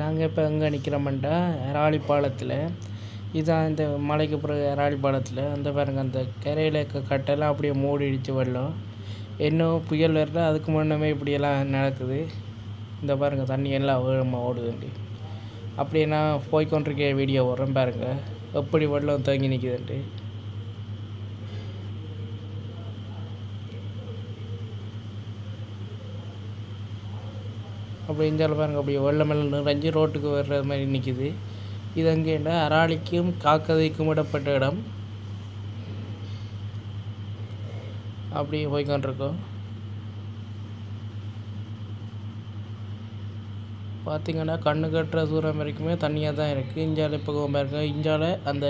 நாங்கள் இப்போ எங்கே நிற்கிறோமெண்டா ராளி பாலத்தில் இதான் இந்த மலைக்கு பிறகு ராளி பாலத்தில் அந்த பாருங்க அந்த கரையில் இருக்க கட்டெல்லாம் அப்படியே மூடிடுச்சு வெள்ளம். இன்னும் புயல் வரல அதுக்கு முன்னமே இப்படியெல்லாம் நடக்குது. இந்த பாருங்க தண்ணி எல்லாம் வேகமாக ஓடுதுண்டு. அப்படியே நான் போய்கொண்டிருக்க வீடியோ வர்றேன் பாருங்கள் எப்படி வெள்ளம் தேங்கி நிற்குதுன்ட்டு அப்படி இந்தியாவில் பாருங்க அப்படியே வெள்ளம் வெள்ளம் நிறைஞ்சு ரோட்டுக்கு வர்ற மாதிரி நிற்கிது இது எங்கேன்னா அராளிக்கும் காக்கதைக்கும் இடப்பட்ட இடம். அப்படியே போய்க்கொண்டிருக்கோம். பார்த்திங்கன்னா கண்ணு கட்டுற தூரம் வரைக்குமே தண்ணியாக தான் இருக்குது இந்தியாவில் இப்போ பாருங்க இஞ்சால அந்த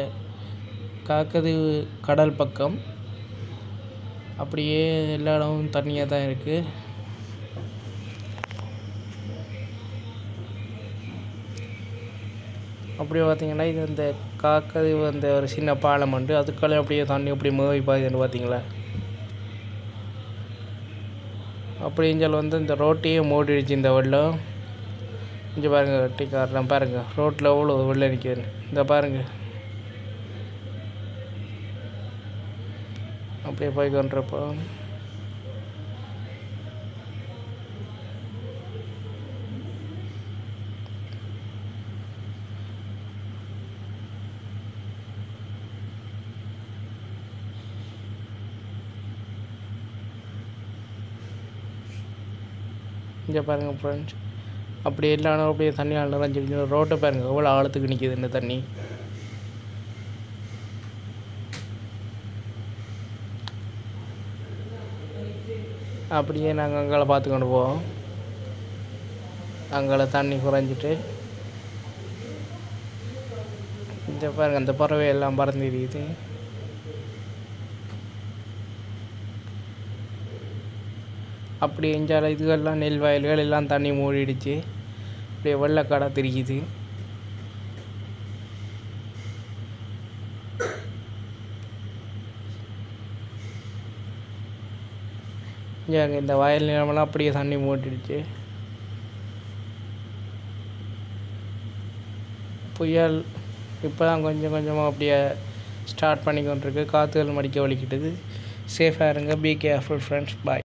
காக்கதீவு கடல் பக்கம் அப்படியே எல்லா இடமும் தண்ணியாக தான் இருக்குது அப்படியே பார்த்தீங்கன்னா இது இந்த காக்கது அந்த ஒரு சின்ன பாலம் உண்டு. அதுக்குள்ளே அப்படியே தண்ணி அப்படியே மூவி பாயுதுன்னு பார்த்தீங்களா? அப்படின்னு சொல்லி வந்து இந்த ரோட்டையே மூடிடுச்சு இந்த வெள்ளம் இங்கே பாருங்க வெட்டிக்காரெலாம் பாருங்கள் ரோட்டில் எவ்வளோ வெள்ளம் நிற்கிது இந்த பாருங்கள் அப்படியே போய் கொண்டிருப்போம் இங்கே பாருங்கள் ஃப்ரெண்ட்ஸ் அப்படி எல்லாம் அப்படியே தண்ணியால் சொல்லி ரோட்டை பாருங்கள் எவ்வளோ ஆழத்துக்கு நிற்கிது இந்த தண்ணி. அப்படியே நாங்கள் அங்கால பார்த்துக்கொண்டு போவோம். அங்கால தண்ணி குறைஞ்சிட்டு. இந்த பாருங்க அந்த பறவை எல்லாம் பறந்துருக்குது அப்படி எஞ்சால இதுகள்லாம் நெல் வயல்கள் எல்லாம் தண்ணி மூடிடுச்சு அப்படியே வெள்ளக்காடாக தெரியுது இங்கே இந்த வயல் நிலமெல்லாம் அப்படியே தண்ணி மூடிடுச்சு புயல் இப்போ தான் கொஞ்சம் கொஞ்சமாக அப்படியே ஸ்டார்ட் பண்ணி கொண்டிருக்கு காற்றுகள் மடிக்க வலிக்கிட்டது. சேஃபாக இருங்க. Be careful friends bye